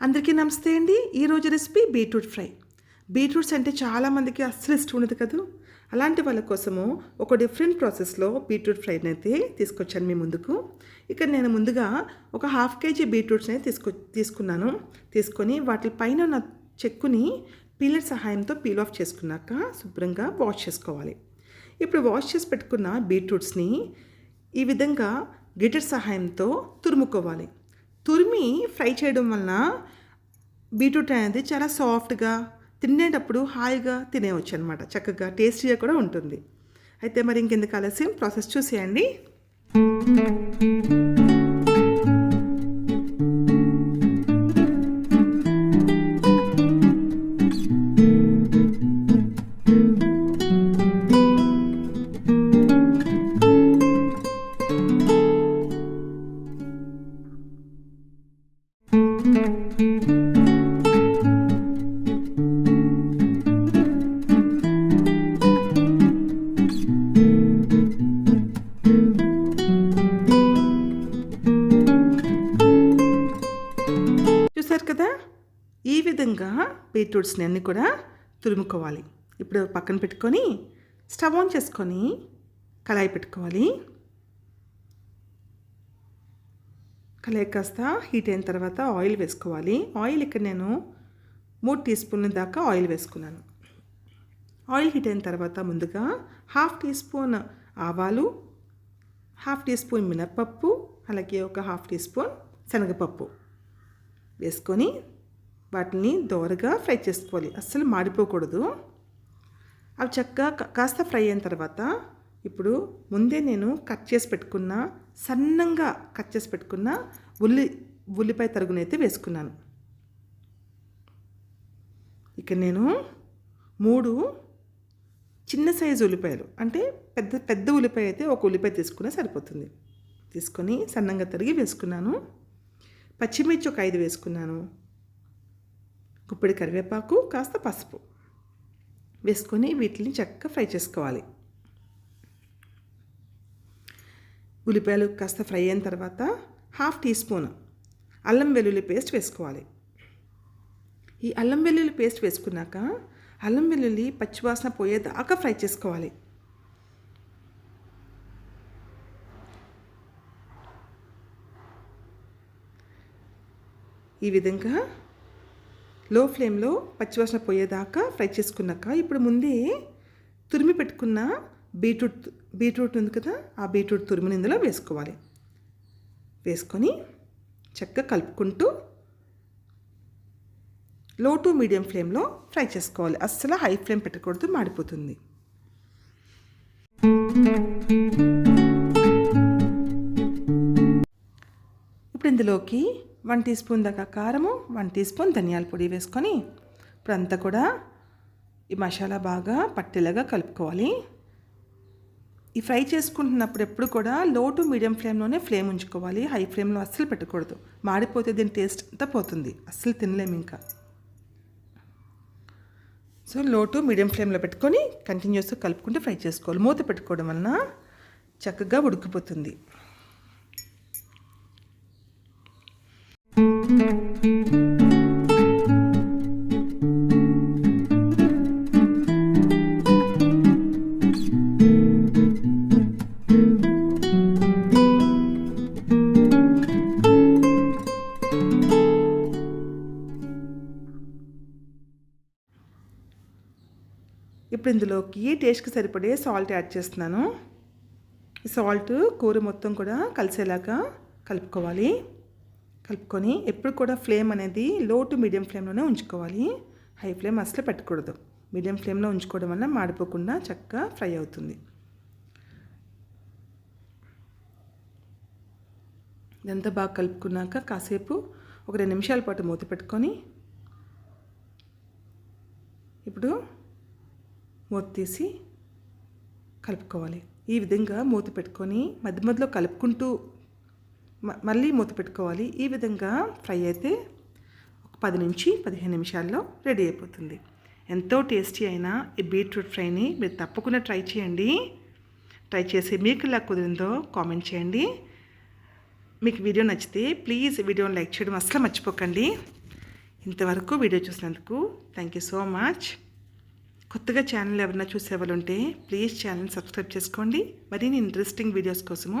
అందరికీ నమస్తే అండి. ఈరోజు రెసిపీ బీట్రూట్ ఫ్రై. బీట్రూట్స్ అంటే చాలామందికి అస్సలు ఇష్టం ఉండదు కదా. అలాంటి వాళ్ళ కోసము ఒక డిఫరెంట్ ప్రాసెస్లో బీట్రూట్ ఫ్రైని అయితే తీసుకొచ్చాను మీ ముందుకు. ఇక్కడ నేను ముందుగా ఒక హాఫ్ కేజీ బీట్రూట్స్ని తీసుకొ తీసుకున్నాను. తీసుకొని వాటి పైన ఉన్న చెక్కుని పీలర్ సహాయంతో పీల్ ఆఫ్ చేసుకున్నాక శుభ్రంగా వాష్ చేసుకోవాలి. ఇప్పుడు వాష్ చేసి పెట్టుకున్న బీట్రూట్స్ని ఈ విధంగా గిటర్ సహాయంతో తురుముకోవాలి. తురిమి ఫ్రై చేయడం వలన బీట్రూట్ అనేది చాలా సాఫ్ట్గా తినేటప్పుడు హాయిగా తినేవచ్చు అనమాట చక్కగా టేస్టీగా కూడా ఉంటుంది. అయితే మరి ఇంకెందుకు ఆలస్యం? ప్రాసెస్ చూసేయండి. చూశారు కదా? ఈ విధంగా బీట్రూట్స్ని అన్నీ కూడా తురుముకోవాలి. ఇప్పుడు పక్కన పెట్టుకొని స్టవ్ ఆన్ చేసుకొని కళాయి పెట్టుకోవాలి. కళాయి కాస్త హీట్ అయిన తర్వాత ఆయిల్ వేసుకోవాలి. ఆయిల్ ఇక్కడ నేను మూడు టీ స్పూన్ల దాకా ఆయిల్ వేసుకున్నాను. ఆయిల్ హీట్ అయిన తర్వాత ముందుగా హాఫ్ టీ స్పూన్ ఆవాలు హాఫ్ టీ స్పూన్ మినప్పప్పు అలాగే ఒక హాఫ్ టీ స్పూన్ శనగపప్పు. వేసుకొని వాటిని దోరగా ఫ్రై చేసుకోవాలి. అస్సలు మాడిపోకూడదు. అవి చక్కగా కాస్త ఫ్రై అయిన తర్వాత ఇప్పుడు ముందే నేను కట్ చేసి పెట్టుకున్న సన్నంగా కట్ చేసి పెట్టుకున్న ఉల్లి ఉల్లిపాయ తరుగునైతే వేసుకున్నాను. ఇక్కడ నేను మూడు చిన్న సైజు ఉల్లిపాయలు అంటే పెద్ద పెద్ద ఉల్లిపాయ అయితే ఒక ఉల్లిపాయ తీసుకునే సరిపోతుంది. తీసుకొని సన్నంగా తరిగి వేసుకున్నాను. పచ్చిమిర్చి ఒక ఐదు వేసుకున్నాను. గుప్పిడి కరివేపాకు కాస్త పసుపు వేసుకొని వీటిని చక్కగా ఫ్రై చేసుకోవాలి. ఉల్లిపాయలు కాస్త ఫ్రై అయిన తర్వాత హాఫ్ టీ స్పూన్ అల్లం వెల్లుల్లి పేస్ట్ వేసుకోవాలి. ఈ అల్లం వెల్లుల్లి పేస్ట్ వేసుకున్నాక అల్లం వెల్లుల్లి పచ్చివాసన పోయేదాకా ఫ్రై చేసుకోవాలి. ఈ విధంగా లో ఫ్లేమ్లో పచ్చివాసన పోయేదాకా ఫ్రై చేసుకున్నాక ఇప్పుడు ముందే తురిమి పెట్టుకున్న బీట్రూట్ బీట్రూట్ ఉంది కదా ఆ బీట్రూట్ తురిమిని ఇందులో వేసుకోవాలి. వేసుకొని చక్కగా కలుపుకుంటూ లో టు మీడియం ఫ్లేమ్లో ఫ్రై చేసుకోవాలి. అస్సలు హై ఫ్లేమ్ పెట్టకూడదు మాడిపోతుంది. ఇప్పుడు ఇందులోకి వన్ టీ స్పూన్ దాకా కారము వన్ టీ స్పూన్ ధనియాల పొడి వేసుకొని ఇప్పుడు అంతా కూడా ఈ మసాలా బాగా పట్టేలాగా కలుపుకోవాలి. ఈ ఫ్రై చేసుకుంటున్నప్పుడు ఎప్పుడు కూడా లో టు మీడియం ఫ్లేమ్లోనే ఫ్లేమ్ ఉంచుకోవాలి. హై ఫ్లేమ్లో అస్సలు పెట్టకూడదు. మాడిపోతే దీని టేస్ట్ అంతా పోతుంది. అస్సలు తినలేము ఇంకా. సో లో టు మీడియం ఫ్లేమ్లో పెట్టుకొని కంటిన్యూస్గా కలుపుకుంటూ ఫ్రై చేసుకోవాలి. మూత పెట్టుకోవడం వలన చక్కగా ఉడికిపోతుంది. ఇప్పుడు ఇందులోకి టేస్ట్కి సరిపడే సాల్ట్ యాడ్ చేస్తున్నాను. సాల్ట్ కూర మొత్తం కూడా కలిసేలాగా కలుపుకోవాలి. కలుపుకొని ఎప్పుడు కూడా ఫ్లేమ్ అనేది లో టు మీడియం ఫ్లేమ్లోనే ఉంచుకోవాలి. హై ఫ్లేమ్ అసలు పెట్టకూడదు. మీడియం ఫ్లేమ్లో ఉంచుకోవడం వల్ల మాడిపోకుండా చక్కగా ఫ్రై అవుతుంది. ఇదంతా బాగా కలుపుకున్నాక కాసేపు ఒక రెండు నిమిషాల పాటు మూత పెట్టుకొని ఇప్పుడు మూత తీసి కలుపుకోవాలి. ఈ విధంగా మూత పెట్టుకొని మధ్య మధ్యలో కలుపుకుంటూ మళ్ళీ మూత పెట్టుకోవాలి. ఈ విధంగా ఫ్రై అయితే ఒక పది నుంచి పదిహేను నిమిషాల్లో రెడీ అయిపోతుంది. ఎంతో టేస్టీ అయిన ఈ బీట్రూట్ ఫ్రైని మీరు తప్పకుండా ట్రై చేయండి. ట్రై చేసి మీకు ఇలా కుదిరిందో కామెంట్ చేయండి. మీకు వీడియో నచ్చితే ప్లీజ్ వీడియోని లైక్ చేయడం అసలు మర్చిపోకండి. ఇంతవరకు వీడియో చూసినందుకు థ్యాంక్ యూ సో మచ్. కొత్తగా ఛానల్ ఎవరైనా చూసేవాళ్ళు ఉంటే ప్లీజ్ ఛానల్ సబ్స్క్రైబ్ చేసుకోండి. మరిన్ని ఇంట్రెస్టింగ్ వీడియోస్ కోసము